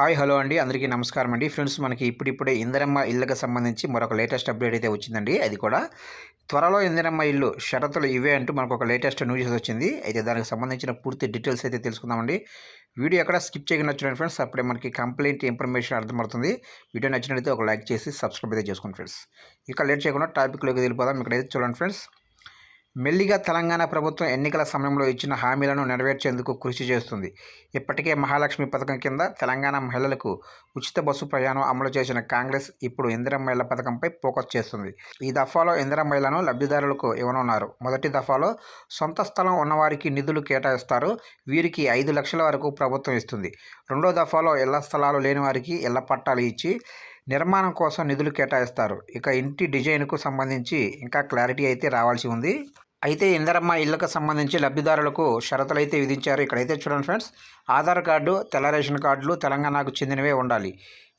Hi hello అండి. అందరికీ నమస్కారం అండి. ఫ్రెండ్స్ మనకి ఇప్పుడిప్పుడే ఇందిరమ్మ ఇళ్ళకి సంబంధించి మరొక లేటెస్ట్ అప్డేట్ అయితే వచ్చిందండి. అది కూడా త్వరలో ఇందిరమ్మ ఇల్లు షరతులు ఇవే అంటూ మనకు ఒక లేటెస్ట్ న్యూస్ వచ్చింది. అయితే దానికి సంబంధించిన పూర్తి డీటెయిల్స్ అయితే తెలుసుకుందామండి. వీడియో ఎక్కడ స్కిప్ చేయకుండా చూడండి ఫ్రెండ్స్. అప్పుడే మనకి కంప్లైంట్ ఇన్ఫర్మేషన్ అర్థమవుతుంది. వీడియో నచ్చినట్లయితే ఒక లైక్ చేసి సబ్స్క్రైబ్ అయితే చేసుకోండి ఫ్రెండ్స్. ఇక లేట్ చేయకుండా టాపిక్లోకి వెళ్ళిపోదాం. ఇక్కడైతే చూడండి ఫ్రెండ్స్. మెల్లిగా తెలంగాణ ప్రభుత్వం ఎన్నికల సమయంలో ఇచ్చిన హామీలను నెరవేర్చేందుకు కృషి చేస్తుంది. ఇప్పటికే మహాలక్ష్మి పథకం కింద తెలంగాణ మహిళలకు ఉచిత బస్సు ప్రయాణం అమలు చేసిన కాంగ్రెస్ ఇప్పుడు ఇందిరమ్మ పథకంపై ఫోకస్ చేస్తుంది. ఈ దఫాలో ఇందిరమ్మ ఇళ్ళను లబ్ధిదారులకు ఇవ్వనున్నారు. మొదటి దఫాలో సొంత స్థలం ఉన్నవారికి నిధులు కేటాయిస్తారు. వీరికి ఐదు లక్షల వరకు ప్రభుత్వం ఇస్తుంది. రెండో దఫాలో ఇళ్ళ స్థలాలు లేని వారికి ఇళ్ళ పట్టాలు ఇచ్చి నిర్మాణం కోసం నిధులు కేటాయిస్తారు. ఇక ఇంటి డిజైన్కు సంబంధించి ఇంకా క్లారిటీ అయితే రావాల్సి ఉంది. అయితే ఇందరమ్మ ఇళ్ళకు సంబంధించి లబ్ధిదారులకు షరతులు అయితే విధించారు. ఇక్కడైతే చూడండి ఫ్రెండ్స్ ఆధార్ కార్డు తెల్ల రేషన్ కార్డులు తెలంగాణకు చెందినవే ఉండాలి.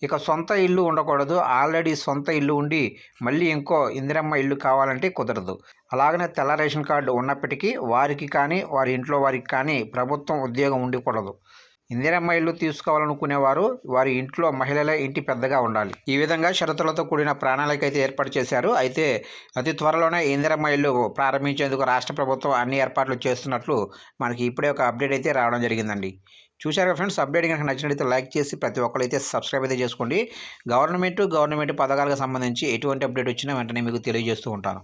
ఇక సొంత ఇల్లు ఉండకూడదు. ఆల్రెడీ సొంత ఇల్లు ఉండి మళ్ళీ ఇంకో ఇందిరమ్మ ఇల్లు కావాలంటే కుదరదు. అలాగనే తెల్ల రేషన్ కార్డు ఉన్నప్పటికీ వారికి కానీ వారి ఇంట్లో వారికి కానీ ప్రభుత్వం ఉద్యోగం ఉండకూడదు. ఇందిరమ్మ ఇల్లు తీసుకోవాలనుకునేవారు వారి ఇంట్లో మహిళలే ఇంటి పెద్దగా ఉండాలి. ఈ విధంగా షరతులతో కూడిన ప్రణాళిక అయితే ఏర్పాటు చేశారు. అయితే అతి త్వరలోనే ఇందిరమ్మ ఇల్లు ప్రారంభించేందుకు రాష్ట్ర ప్రభుత్వం అన్ని ఏర్పాట్లు చేస్తున్నట్లు మనకి ఇప్పుడే ఒక అప్డేట్ అయితే రావడం జరిగిందండి. చూశారు ఫ్రెండ్స్ అప్డేట్ కనుక నచ్చినట్లయితే లైక్ చేసి ప్రతి ఒక్కరు అయితే సబ్స్క్రైబ్ అయితే చేసుకోండి. గవర్నమెంట్ గవర్నమెంట్ పథకాలకు సంబంధించి ఎటువంటి అప్డేట్ వచ్చినా వెంటనే మీకు తెలియజేస్తూ ఉంటాను.